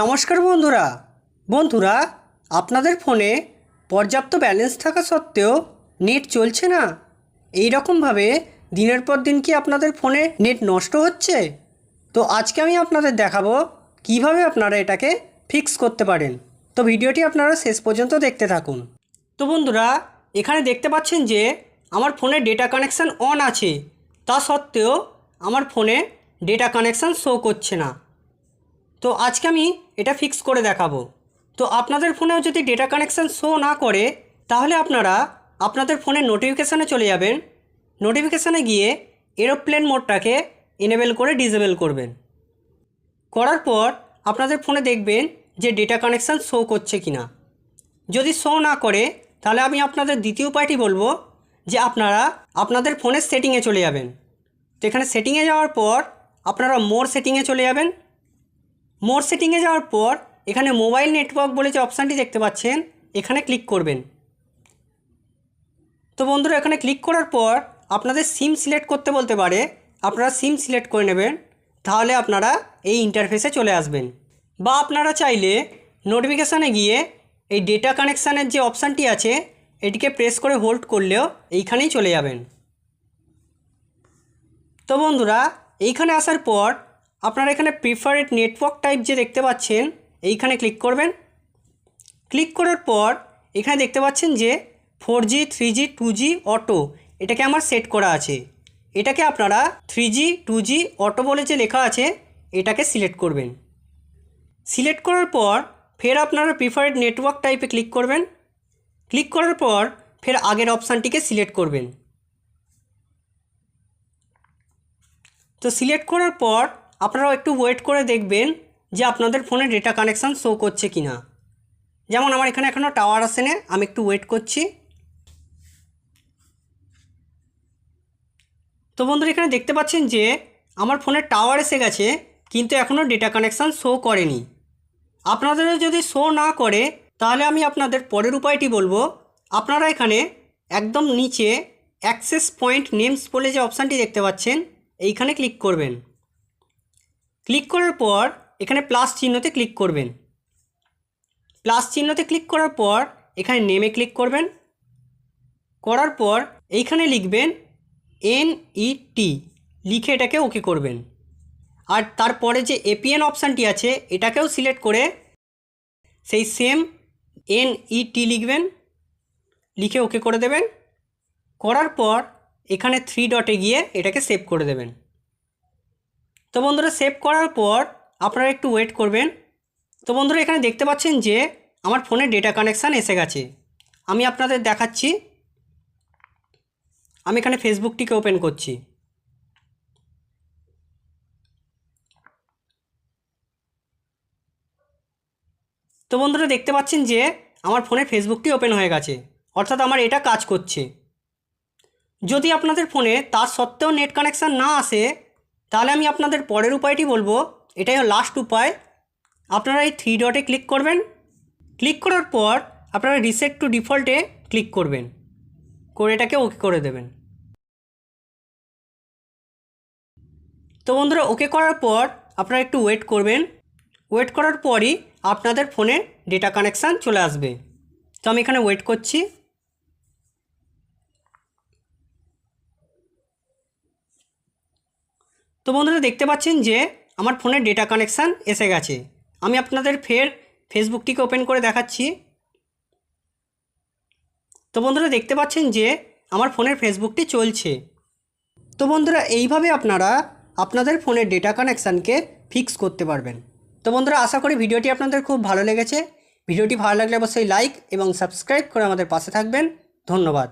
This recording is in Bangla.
নমস্কার বন্ধুরা। বন্ধুরা, আপনাদের ফোনে পর্যাপ্ত ব্যালেন্স থাকা সত্ত্বেও নেট চলছে না। এই রকমভাবে দিনের পর দিন কি আপনাদের ফোনে নেট নষ্ট হচ্ছে? তো আজকে আমি আপনাদের দেখাবো কীভাবে আপনারা এটাকে ফিক্স করতে পারেন। তো ভিডিওটি আপনারা শেষ পর্যন্ত দেখতে থাকুন। তো বন্ধুরা, এখানে দেখতে পাচ্ছেন যে আমার ফোনে ডেটা কানেকশান অন আছে। তা সত্ত্বেও আমার ফোনে ডেটা কানেকশান শো করছে না। তো আজকে আমি এটা ফিক্স করে দেখাবো। তো আপনাদের ফোনেও যদি ডেটা কানেকশান শো না করে, তাহলে আপনারা আপনাদের ফোনের নোটিফিকেশানে চলে যাবেন। নোটিফিকেশানে গিয়ে এরোপ্লেন মোডটাকে এনেবেল করে ডিসেবল করবেন। করার পর আপনাদের ফোনে দেখবেন যে ডেটা কানেকশান শো করছে কি না যদি শো না করে, তাহলে আমি আপনাদের দ্বিতীয় উপায়টি বলব যে আপনারা আপনাদের ফোনের সেটিংয়ে চলে যাবেন। তো এখানে সেটিংয়ে যাওয়ার পর আপনারা মোর সেটিংয়ে চলে যাবেন। মোর সেটিংয়ে যাওয়ার পর, এখানে মোবাইল নেটওয়ার্ক বলে যে অপশানটি দেখতে পাচ্ছেন, এখানে ক্লিক করবেন। তো বন্ধুরা, এখানে ক্লিক করার পর আপনাদের সিম সিলেক্ট করতে বলতে পারে, আপনারা সিম সিলেক্ট করে নেবেন, তাহলে আপনারা এই ইন্টারফেসে চলে আসবেন। বা আপনারা চাইলে নোটিফিকেশানে গিয়ে এই ডেটা কানেকশানের যে অপশানটি আছে, এটিকে প্রেস করে হোল্ড করলেও এইখানেই চলে যাবেন। তো বন্ধুরা, এইখানে আসার পর আপনারা এখানে প্রিফারেড নেটওয়ার্ক টাইপ যে দেখতে পাচ্ছেন, এইখানে ক্লিক করবেন। ক্লিক করার পর এখানে দেখতে পাচ্ছেন যে four G three G two G auto এটাকে আমার সেট করা আছে। এটাকে আপনারা three G two G auto বলে যে লেখা আছে, এটাকে সিলেক্ট করবেন। সিলেক্ট করার পর ফের আপনারা প্রিফারেড নেটওয়ার্ক টাইপে ক্লিক করবেন। ক্লিক করার পর ফের আগের অপশানটিকে সিলেক্ট করবেন। তো সিলেক্ট করার পর আপনারা একটু ওয়েট করে দেখবেন যে আপনাদের ফোনে ডেটা কানেকশান শো করছে কি না যেমন আমার এখানে এখনও টাওয়ার আসেনি, আমি একটু ওয়েট করছি। তো বন্ধুরা, এখানে দেখতে পাচ্ছেন যে আমার ফোনে টাওয়ার এসে গেছে, কিন্তু এখনও ডেটা কানেকশান শো করেনি। আপনাদেরও যদি শো না করে, তাহলে আমি আপনাদের পরের উপায়টি বলব। আপনারা এখানে একদম নিচে অ্যাক্সেস পয়েন্ট নেমস বলে যে অপশানটি দেখতে পাচ্ছেন, এইখানে ক্লিক করবেন। ক্লিক করার পর এখানে প্লাস চিহ্নতে ক্লিক করবেন। প্লাস চিহ্নতে ক্লিক করার পর এখানে নেমে ক্লিক করবেন। করার পর এইখানে লিখবেন এন ই টি লিখে এটাকে ওকে করবেন। আর তারপরে যে এপিএন অপশানটি আছে, এটাকেও সিলেক্ট করে সেই সেম এন ই টি লিখবেন, লিখে ওকে করে দেবেন। করার পর এখানে থ্রি ডটে গিয়ে এটাকে সেভ করে দেবেন। তো বন্ধুরা সেভ করার পর আপনারা একটু ওয়েট করবেন। তো বন্ধুরা এখানে দেখতে পাচ্ছেন যে আমার ফোনে ডেটা কানেকশান এসে গেছে। আমি আপনাদের দেখাচ্ছি। আমি এখানে ফেসবুকটিকে ওপেন করছি। তো বন্ধুরা দেখতে পাচ্ছেন যে আমার ফোনে ফেসবুকটি ওপেন হয়ে গেছে। অর্থাৎ আমার এটা কাজ করছে। যদি আপনাদের ফোনে তার সত্ত্বেও নেট কানেকশান না আসে তাহলে আমি আপনাদের পরের উপায়টি বলব। এটাই লাস্ট উপায়। আপনারা এই থ্রি ডটে ক্লিক করবেন। ক্লিক করার পর আপনারা রিসেট টু ডিফল্টে ক্লিক করবেন। করে এটাকে ওকে করে দেবেন। তো বন্ধুরা ওকে করার পর আপনারা একটু ওয়েট করবেন। ওয়েট করার পরই আপনাদের ফোনে ডেটা কানেকশান চলে আসবে। তো আমি এখানে ওয়েট করছি। তো বন্ধুরা দেখতে পাচ্ছেন যে আমার ফোনে ডেটা কানেকশান এসে গেছে। আমি আপনাদের ফের ফেসবুকটিকে ওপেন করে দেখাচ্ছি। তো বন্ধুরা দেখতে পাচ্ছেন যে আমার ফোনের ফেসবুকটি চলছে। তো বন্ধুরা এইভাবে আপনারা আপনাদের ফোনের ডেটা কানেকশানকে ফিক্স করতে পারবেন। তো বন্ধুরা আশা করি ভিডিওটি আপনাদের খুব ভালো লেগেছে। ভিডিওটি ভালো লাগলে অবশ্যই লাইক এবং সাবস্ক্রাইব করে আমাদের পাশে থাকবেন। ধন্যবাদ।